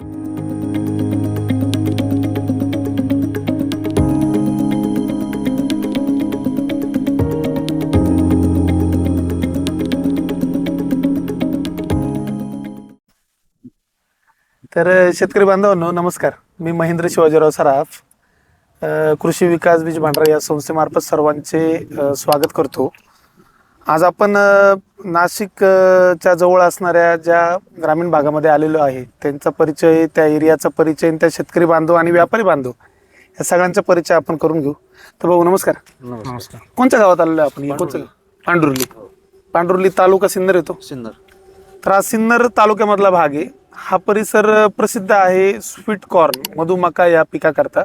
तर शेतकरी बांधवांनो नमस्कार. मी महेंद्र शिवाजीराव सराफ. कृषी विकास बीज भांडारा या संस्थेमार्फत सर्वांचे स्वागत करतो. आज आपण अ, नाशिक अ, च्या जवळ असणाऱ्या ज्या ग्रामीण भागामध्ये आलेलो आहे त्यांचा परिचय त्या एरियाचा परिचय त्या शेतकरी बांधव आणि व्यापारी बांधव या सगळ्यांचा परिचय आपण करून घेऊ. तर भाऊ नमस्कार. नमस्कार. कोणत्या गावात आलेलो आहे आपण? गाव? पांडुर्ली पांडुर्ली तालुका सिन्नर येतो. सिन्नर. तर हा सिन्नर तालुक्यामधला भाग आहे. हा परिसर प्रसिद्ध आहे स्वीट कॉर्न मधुमका या पिकाकरता.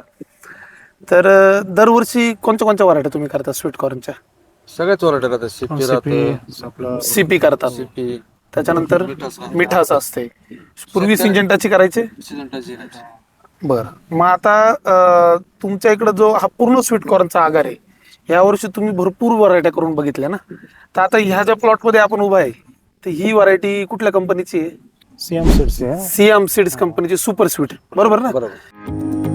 तर दरवर्षी कोणत्या कोणत्या वराठ्या तुम्ही करता स्वीट कॉर्नच्या? सगळ्याच वराठ्या राहतात शिपी राहतं सीपी करतात. शिपी त्याच्यानंतर मिठाचं. मिठाचं असते. पूर्वी सिंजंटाची करायचे? बरं. मग आता अ, तुमच्या इकडं जो हा पूर्ण स्वीट कॉर्नचा आगार आहे यावर्षी तुम्ही भरपूर व्हरायट्या करून बघितल्या ना? तर आता ह्या ज्या प्लॉटमध्ये आपण उभा आहे तर ही व्हरायटी कुठल्या कंपनीची आहे? सीएम सीड्स आहे. सीएम सीड्स कंपनीची सुपर स्वीट बरोबर ना? बरोबर.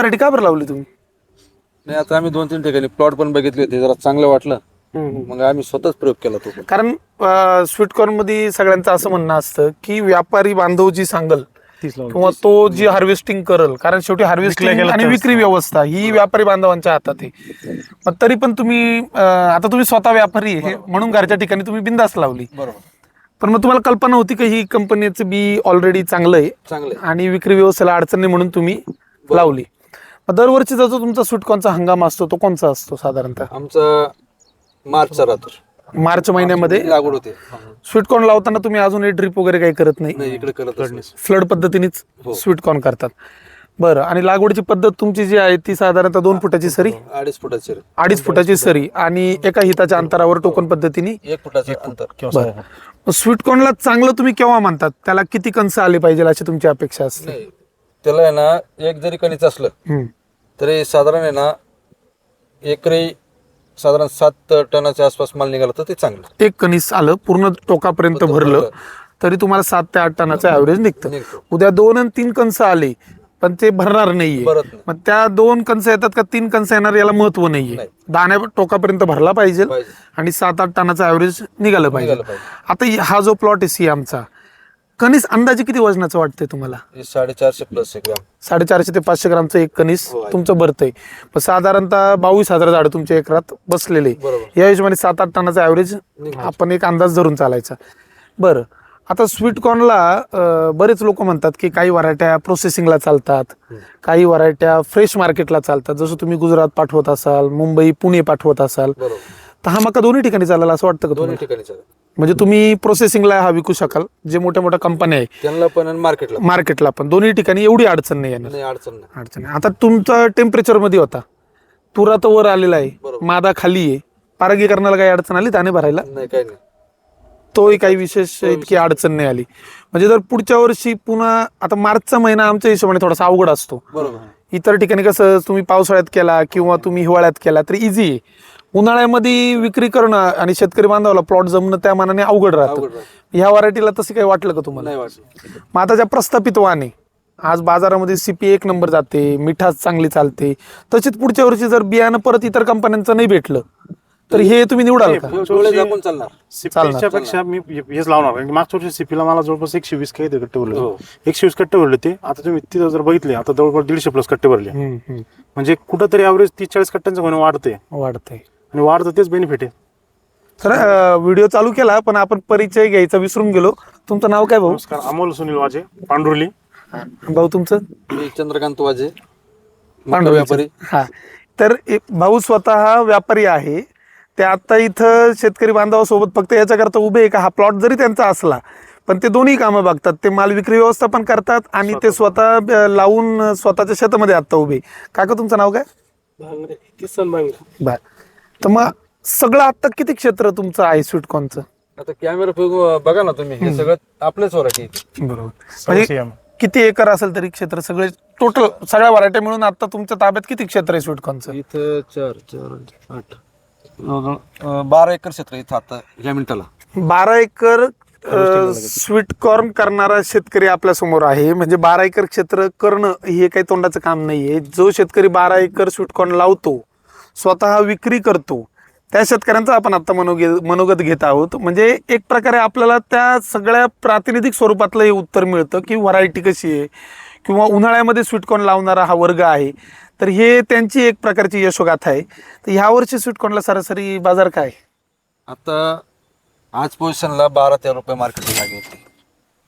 व्हरायटी का बरं लावली तुम्ही? नाही आता आम्ही दोन तीन ठिकाणी प्लॉट पण बघितले होते जरा चांगलं वाटलं. मग आम्ही स्वतःच प्रयोग केला तो पण. कारण स्वीट कॉर्नमध्ये सगळ्यांचं असं म्हणणं असतं की व्यापारी बांधव जी सांगल किंवा तो जी हार्वेस्टिंग करल कारण शेवटी हार्वेस्टिंग गेलं आणि विक्री व्यवस्था ही व्यापारी बांधवांच्या हातात आहे. मग तरी पण तुम्ही अं, आता तुम्ही स्वतः व्यापारी आहे म्हणून घरच्या ठिकाणी तुम्ही बिंदास लावली. बरोबर. पण मग तुम्हाला कल्पना होती की ही कंपनीचं बी ऑलरेडी चांगलं आहे चांगले आणि विक्री व्यवस्थेला अडचण नाही म्हणून तुम्ही लावली. दरवर्षीचा जो तुमचा स्वीटकॉर्नचा हंगाम असतो तो कोणचा असतो साधारणतः? आमचा मार्चचा राहतो मार्च महिन्यामध्ये? लागवड होते. स्वीटकॉर्न लावताना तुम्ही अजून ड्रिप वगैरे काही करत नाही? नाही इकडे करत नाही. फ्लड पद्धतीनेच हो. स्वीटकॉर्न करतात? बरं आणि लागवडीची पद्धत तुमची जी आहे ती साधारणतः दोन फुटाची सरी? अडीच फुटाचे. अडीच फुटाची सरी आणि एका हिताच्या अंतरावर टोकन पद्धतीने? एक फुटाचे अंतर. स्वीटकॉर्नला चांगलं तुम्ही केव्हा म्हणतात त्याला किती कंस आले पाहिजे अशी तुमची अपेक्षा असते? नाही. त्याला आहे ना एक जरी कणीच असलं हम्म. तरी साधारण आहे ना एकरी साधारण सात टनाच्या आसपास माल निघाला तर ते चांगलं. एक कणीस आलं पूर्ण टोकापर्यंत भरलं तरी तुम्हाला सात ते आठ टनाचं ऍव्हरेज निघतं. निघतो. उद्या दोन आणि तीन कंस आले पण ते भरणार नाहीये. मग त्या दोन कंस येतात का तीन कंस येणार याला महत्त्व नाहीये. नाही. दाण्या टोकापर्यंत भरला पाहिजे पाहिजे. आणि सात आठ टनाचा ऍव्हरेज निघालं पाहिजे निघालं पाहिजे. आता हि- जो प्लॉट आहे सियामचा कणीस अंदाजे किती वजनाचं वाटतंय तुम्हाला? हे साडेचारशे प्लस आहे ग्राम. साडेचारशे ते पाचशे ग्रामचं एक कणीस हो, आहे. तुमचं भरतंय. पण साधारणतः बावीस हजार झाड तुमच्या एकरात बसलेले. बरोबर. या हिशोबाने सात आठ टनाचा ऍव्हरेज निघतो. आपण एक अंदाज धरून चालायचा. बरं आता स्वीट कॉर्नला बरेच लोक म्हणतात की काही व्हरायट्या प्रोसेसिंगला चालतात काही व्हरायट्या फ्रेश मार्केटला चालतात. जसं तुम्ही गुजरात पाठवत असाल मुंबई पुणे पाठवत असाल. बरोबर. तर हा मका दोन्ही ठिकाणी चालेल असं वाटतं का दोन्ही तुम्हाला? ठिकाणी चालेल. म्हणजे तुम्ही प्रोसेसिंगला हा विकू शकाल. जे मोठ्या मोठ्या कंपन्या आहे त्यांना पण आणि मार्केटला पण. मार्केटला पण. दोन्ही ठिकाणी एवढी अडचण नाही येणार. नाही अडचण नाही. अडचण आहे. आता तुमचा टेम्परेचरमध्ये होता. तुरा तर वर आलेला आहे. बरोबर. मादा खाली आहे. परागीकरणाला काही अडचण आली त्याने भरायला? नाही काही नाही. तोही काही विशेष इतकी अडचण नाही. आली. म्हणजे जर पुढच्या वर्षी पुन्हा आता मार्चचा महिना आमच्या हिशोबाने थोडासा अवघड असतो. बरोबर. इतर ठिकाणी कसं तुम्ही पावसाळ्यात केला किंवा तुम्ही हिवाळ्यात केला तर इझी आहे. उन्हाळ्यामध्ये विक्री करणं आणि शेतकरी बांधवाला प्लॉट जमणं त्या मानाने अवघड राहतं. अवघड राहतं. ह्या व्हरायटीला तसं काही वाटलं का तुम्हाला? नाही वाटलं. मग आता ज्या प्रस्थापित वाहने आज बाजारामध्ये सीपी एक नंबर जाते मिठास चांगली चालते. तशीच पुढच्या वर्षी जर बियाणं परत इतर कंपन्यांचं नाही भेटलं तर हे तुम्ही निवडाल का? डोळे चालणार. पेक्षा मी हेच लावणार कारण की मागच्या वर्षी सीपीला मला जवळपास एकशे वीस काही कट्टे भरले हो. होते. एकशे वीस कट्टे भरले ते आता तुम्ही तिथं जर बघितले आता जवळपास दीडशे प्लस कट्टे भरले. हम्म, हम्म. म्हणजे कुठंतरी ॲव्हरेज तीस चाळीस कट्ट्यांचं कोणी वाढते वाढतंय. आणि वाढतं तेच बेनिफिट आहे. तर व्हिडिओ चालू केला पण आपण परिचय घ्यायचा विसरून गेलो. तुमचं नाव काय भाऊ? नमस्कार अमोल सुनील वाजे पांडुर्ली. भाऊ तुमचं? मी चंद्रकांत वाजे पांडुरंगचं. व्यापारी. हा. तर एक भाऊ स्वतः व्यापारी आहे. ते आता इथं शेतकरी बांधवासोबत फक्त याच्याकरता उभे आहे का? हा प्लॉट जरी त्यांचा असला पण ते दोन्ही कामं बघतात. ते माल विक्री व्यवस्थापन करतात आणि ते स्वतः. लावून स्वतःच्या शेतामध्ये आता उभे काका तुमचं नाव काय? बर. तर मग सगळं आता किती क्षेत्र तुमचं आहे स्वीटकॉर्नचं? आता कॅमेरा बघा ना तुम्ही हे सगळं आपलेच व्हरायटी बरोबर. म्हणजे किती एकर असेल तरी क्षेत्र सगळे टोटल सगळ्या व्हरायटी मिळून आता तुमच्या ताब्यात किती क्षेत्र आहे स्वीटकॉर्नचं? इथं चार चार आठ. अं, बारा एकर क्षेत्र आहे इथं आता ह्या मिनिटाला. बारा एकर स्वीट कॉर्न करणारा शेतकरी आपल्यासमोर आहे. म्हणजे बारा एकर क्षेत्र करणं हे काही तोंडाचं काम नाहीये. जो शेतकरी बारा एकर स्वीट कॉर्न लावतो स्वतः विक्री करतो. त्या शेतकऱ्यांचा आपण आता मनोगे मनोगत घेत आहोत. म्हणजे एक प्रकारे आपल्याला त्या सगळ्या प्रातिनिधिक स्वरूपातलं हे उत्तर मिळतं की व्हरायटी कशी आहे किंवा उन्हाळ्यामध्ये स्वीटकॉर्न लावणारा हा वर्ग आहे. तर हे त्यांची एक प्रकारची यशोगाथा आहे. तर ह्या वर्षी स्वीटकॉर्नला सरासरी बाजार काय? आता आज पोझिशनला बारा तेरा रुपये मार्केटला लागली होती.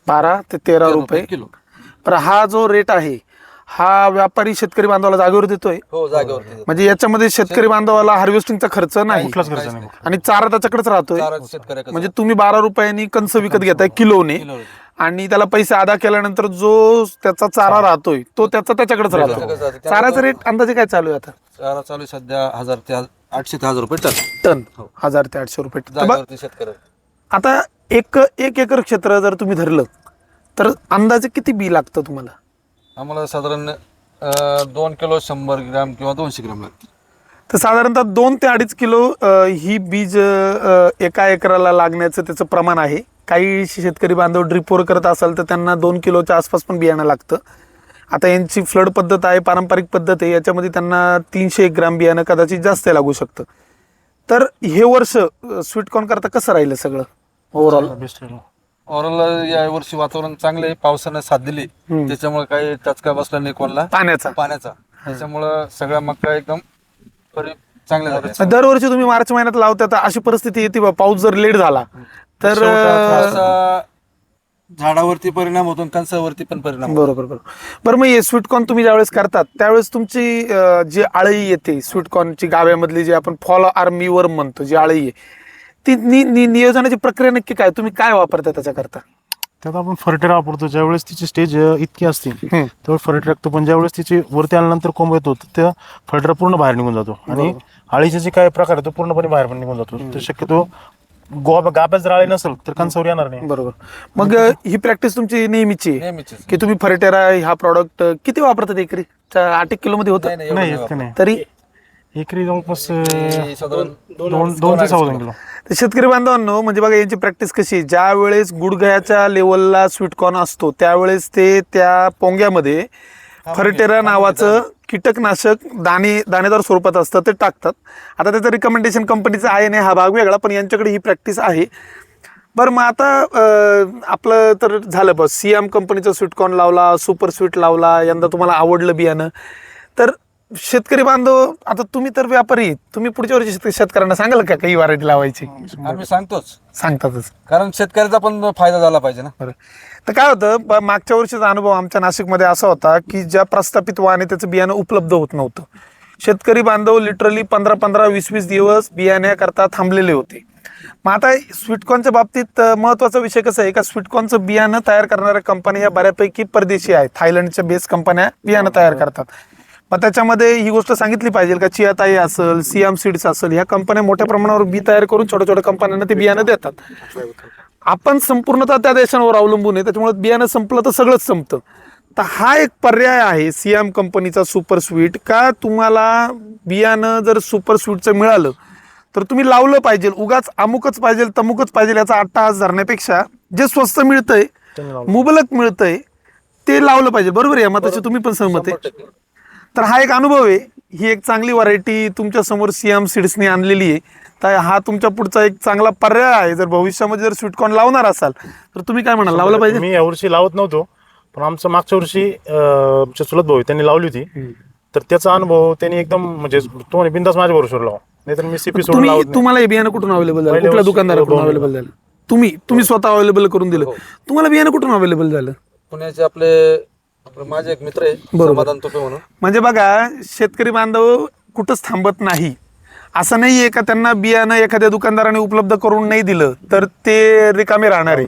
बारा ते तेरा रुपये. किलो. तर हा जो रेट आहे हा व्यापारी शेतकरी बांधवाला जागेवर देतोय. हो म्हणजे याच्यामध्ये शेतकरी बांधवाला हार्वेस्टिंगचा खर्च नाही. कुठलाच खर्च नाही आणि चारा त्याच्याकडेच राहतोय. चारा शेतकऱ्याकडे म्हणजे तुम्ही बारा रुपयांनी कंस विकत घेताय किलोने. किलोने. आणि त्याला पैसे अदा केल्यानंतर जो त्याचा चारा राहतोय तो त्याचा त्याच्याकडेच राहतो त्याच्याकडेच राहतो. चाराचा रेट अंदाजे काय चालू आहे आता? चारा चालू आहे सध्या हजार ते आठशे ते हजार रुपये टन. टन. हो. हजार ते आठशे रुपये टन. तर बघ, जागेवरती शेतकरी. आता एक एक एकर क्षेत्र जर तुम्ही धरलं तर अंदाजे किती बी लागतं तुम्हाला? आम्हाला साधारण अं, दोन किलो शंभर ग्रॅम किंवा दोनशे ग्रॅम लागते तर साधारणतः दोन ते अडीच किलो अ, ही बीज अ, एका एकराला लागण्याचं त्याचं प्रमाण आहे. काही शेतकरी बांधव ड्रिपवर करत असाल तर त्यांना दोन किलोच्या आसपास पण बियाणं लागतं. आता यांची फ्लड पद्धत आहे पारंपरिक पद्धत आहे याच्यामध्ये त्यांना तीनशे एक ग्राम बियाणं कदाचित जास्त लागू शकतं. तर हे वर्ष स्वीटकॉर्न करता कसं राहिलं सगळं? ओव्हरऑल बेस्ट ओव्हरऑल या वर्षी वातावरण चांगले आहे, पावसानं साथ दिली. हम्म. त्याच्यामुळे काही टचका बसला नाही कोणला. पाण्याचा. पाण्याचा. त्याच्यामुळं सगळ्या मका एकदम चांगल्या झाल्या दरवर्षी तुम्ही मार्च महिन्यात लावता तर अशी परिस्थिती येते बा पाऊस जर लेट झाला तर अ, झाडावरती परिणाम होतो आणि कणसावरती पण परिणाम होतो. बरोबर बरोबर. बरं मग हे स्वीटकॉर्न तुम्ही ज्यावेळेस करतात त्यावेळेस तुमची अं, जी आळई येते स्वीटकॉर्नची गाव्यामधली जी आपण फॉल आर्मी वर म्हणतो जी आळई आहे ती नि- नि- नियोजनाची प्रक्रिया नक्की काय? तुम्ही काय वापरता त्याच्याकरता? त्यात आपण फर्टर वापरतो. ज्यावेळेस तिची स्टेज इतकी असते हम्म. त्यावेळेस फर्टर टाकतो पण ज्यावेळेस तिची वरती आल्यानंतर कोंब येतो तर त्या फर्टर पूर्ण बाहेर निघून जातो. आणि आळीचे जे काय प्रकार आहे तो पूर्णपणे बाहेर पण निघून जातो. तर शक्यतो गोब गाब्यात जर आळी नसेल तर कणसावर येणार नाही. बरोबर. मग अं, ही प्रॅक्टिस तुमची नेहमीची आहे की तुम्ही फरेटेरा हा प्रॉडक्ट किती वापरतात एकरी? चा- आठ एक किलो मध्ये होतं? नाही नाही इतकं तरी? एकरी जवळपास अं, दोन दोन ते सव्वा दोन किलो. तर शेतकरी बांधवांनो म्हणजे बघा यांची प्रॅक्टिस कशी ज्या वेळेस गुडघ्याच्या लेवलला स्वीटकॉर्न असतो त्यावेळेस ते त्या पोंग्यामध्ये फर्टेरा नावाचं कीटकनाशक दाणे दाणेदार स्वरूपात असतं ते टाकतात. आता त्याचं रिकमेंडेशन कंपनीचं आहे नाही हा भाग वेगळा पण यांच्याकडे ही प्रॅक्टिस आहे. बरं मग आता आपलं तर झालं बस. सीएम कंपनीचा स्वीटकॉर्न लावला सुपर स्वीट लावला यंदा तुम्हाला आवडलं बियाणं. तर शेतकरी बांधव आता तुम्ही तर व्यापारी आहेत. तुम्ही पुढच्या वर्षी शेत- शेतकऱ्यांना सांगाल का काही व्हरायटी लावायची? आम्ही सांगतोच. सांगतातच. कारण शेतकऱ्याचा पण फायदा झाला पाहिजे ना. बरं. तर काय होतं ब- मागच्या वर्षीचा अनुभव आमच्या नाशिकमध्ये असा होता की ज्या प्रस्थापित वाहने त्याचं बियाणं उपलब्ध होत नव्हतं. शेतकरी बांधव लिटरली पंधरा पंधरा वीस वीस दिवस बियाण्याकरता थांबलेले होते. मग आता स्वीटकॉर्नच्या बाबतीत अं, महत्त्वाचा विषय कसा आहे? का स्वीटकॉर्नचं बियाणं तयार करणाऱ्या कंपन्या या बऱ्यापैकी परदेशी आहेत. थायलंडच्या बेस कंपन्या बियाणं तयार करतात. मग त्याच्यामध्ये ही गोष्ट सांगितली पाहिजे का चियाताई असेल सीएम सीड्स असेल ह्या कंपन्या मोठ्या प्रमाणावर बी तयार करून छोट्या छोट्या कंपन्यांना ते बियाणं देतात. आपण संपूर्णतः त्या देशांवर अवलंबून आहे त्याच्यामुळे बियाणं संपलं तर सगळंच संपतं. तर हा एक पर्याय आहे सीएम कंपनीचा सुपर स्वीट. का तुम्हाला बियाणं जर सुपर स्वीटचं मिळालं तर तुम्ही लावलं पाहिजे. उगाच अमुकच पाहिजे तमुकच पाहिजे याचा अट्टाहास धरण्यापेक्षा जे स्वस्त मिळतंय. मुबलक मिळतंय ते लावलं पाहिजे. बरोबर आहे या मताशी तुम्ही पण सहमत आहे. तर हा एक अनुभव आहे. ही एक चांगली व्हरायटी तुमच्यासमोर सीएम सीड्सने आणलेली आहे. तर हा तुमच्या पुढचा एक चांगला पर्याय आहे. जर भविष्यामध्ये जर स्वीटकॉर्न लावणार असाल तर तुम्ही काय म्हणाल? लावलं पाहिजे? मी यावर्षी लावत नव्हतो पण आमचं मागच्या वर्षी अं, आमचे चुलत भाऊ त्यांनी लावली होती. तर त्याचा अनुभव त्यांनी एकदम म्हणजे तो बिंदास माझ्या बरोबर लावा. नाहीतर मी सीपी सोडून लावत नाही. तुम्हाला हे बियाणं कुठून अवेलेबल झालं? कुठल्या दुकानदाराकडून अवेलेबल झालं? तुम्ही तुम्ही स्वतः अवेलेबल करून दिलं. तुम्हाला बियाणं कुठून अवेलेबल झालं? पुण्याचे आपले आपले माझे एक मित्र आहे बरोबर. समाधान तुपे म्हणून. म्हणजे बघा शेतकरी बांधव कुठंच थांबत नाही. असं नाहीये का त्यांना बियाणं एखाद्या दुकानदाराने उपलब्ध करून नाही दिलं तर ते रिकामे राहणार आहे.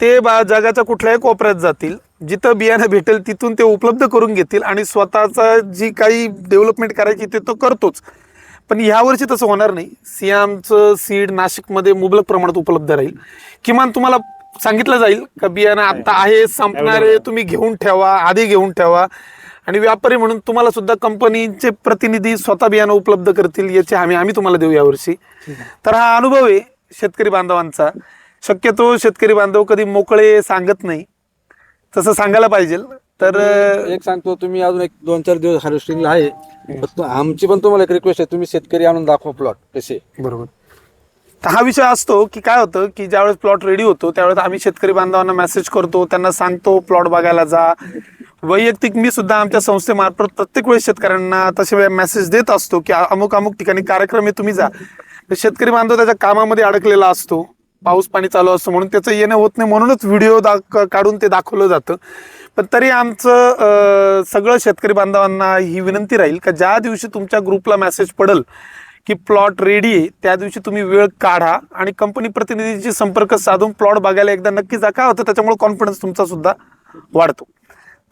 ते बा जगाच्या कुठल्याही कोपऱ्यात जातील जिथं बियाणं भेटेल तिथून ते उपलब्ध करून घेतील आणि स्वतःचा जी काही डेव्हलपमेंट करायची ते तो करतोच. पण यावर्षी तसं होणार नाही. सियामचं सीड नाशिकमध्ये मुबलक प्रमाणात उपलब्ध राहील. किमान तुम्हाला सांगितलं जाईल का बियाणं आता आहे संपणारे तुम्ही घेऊन ठेवा आधी घेऊन ठेवा. आणि व्यापारी म्हणून तुम्हाला सुद्धा कंपनीचे प्रतिनिधी स्वतः बियाणं उपलब्ध करतील याची हमी आम्ही तुम्हाला देऊ यावर्षी. तर हा अनुभव आहे शेतकरी बांधवांचा. शक्यतो शेतकरी बांधव कधी मोकळे सांगत नाही. तसं सांगायला पाहिजे. तर एक सांगतो तुम्ही अजून एक दोन चार दिवस हार्वेस्टिंगला आहे. आमची पण तुम्हाला एक रिक्वेस्ट आहे तुम्ही शेतकरी आणून दाखवा प्लॉट कसे बरोबर. तर हा विषय असतो की काय होतं की ज्यावेळेस प्लॉट रेडी होतो त्यावेळेस आम्ही शेतकरी बांधवांना मेसेज करतो त्यांना सांगतो प्लॉट बघायला जा. वैयक्तिक मी सुद्धा आमच्या संस्थेमार्फत प्रत्येक वेळेस शेतकऱ्यांना तसे मेसेज देत असतो की अमुक अमुक ठिकाणी कार्यक्रम आहे तुम्ही जा. शेतकरी बांधव त्याच्या कामामध्ये अडकलेला असतो. पाऊस पाणी चालू असतो म्हणून त्याचं येणं होत नाही म्हणूनच व्हिडिओ दाख काढून ते दाखवलं जातं. पण तरी आमचं सगळं शेतकरी बांधवांना ही विनंती राहील का ज्या दिवशी तुमच्या ग्रुपला मेसेज पडेल की प्लॉट रेडी आहे त्या दिवशी तुम्ही वेळ काढा आणि कंपनी प्रतिनिधीशी संपर्क साधून प्लॉट बघायला एकदा नक्की जा. काय होतं त्याच्यामुळे कॉन्फिडन्स तुमचा सुद्धा वाढतो.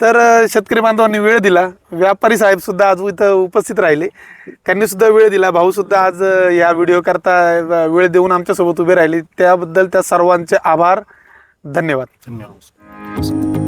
तर शेतकरी बांधवांनी वेळ दिला. व्यापारी साहेब सुद्धा आज इथं उपस्थित राहिले. त्यांनी सुद्धा वेळ दिला. भाऊ सुद्धा आज या व्हिडिओ करता वेळ देऊन आमच्यासोबत उभे राहिले. त्याबद्दल त्या सर्वांचे आभार. धन्यवाद. धन्यवाद.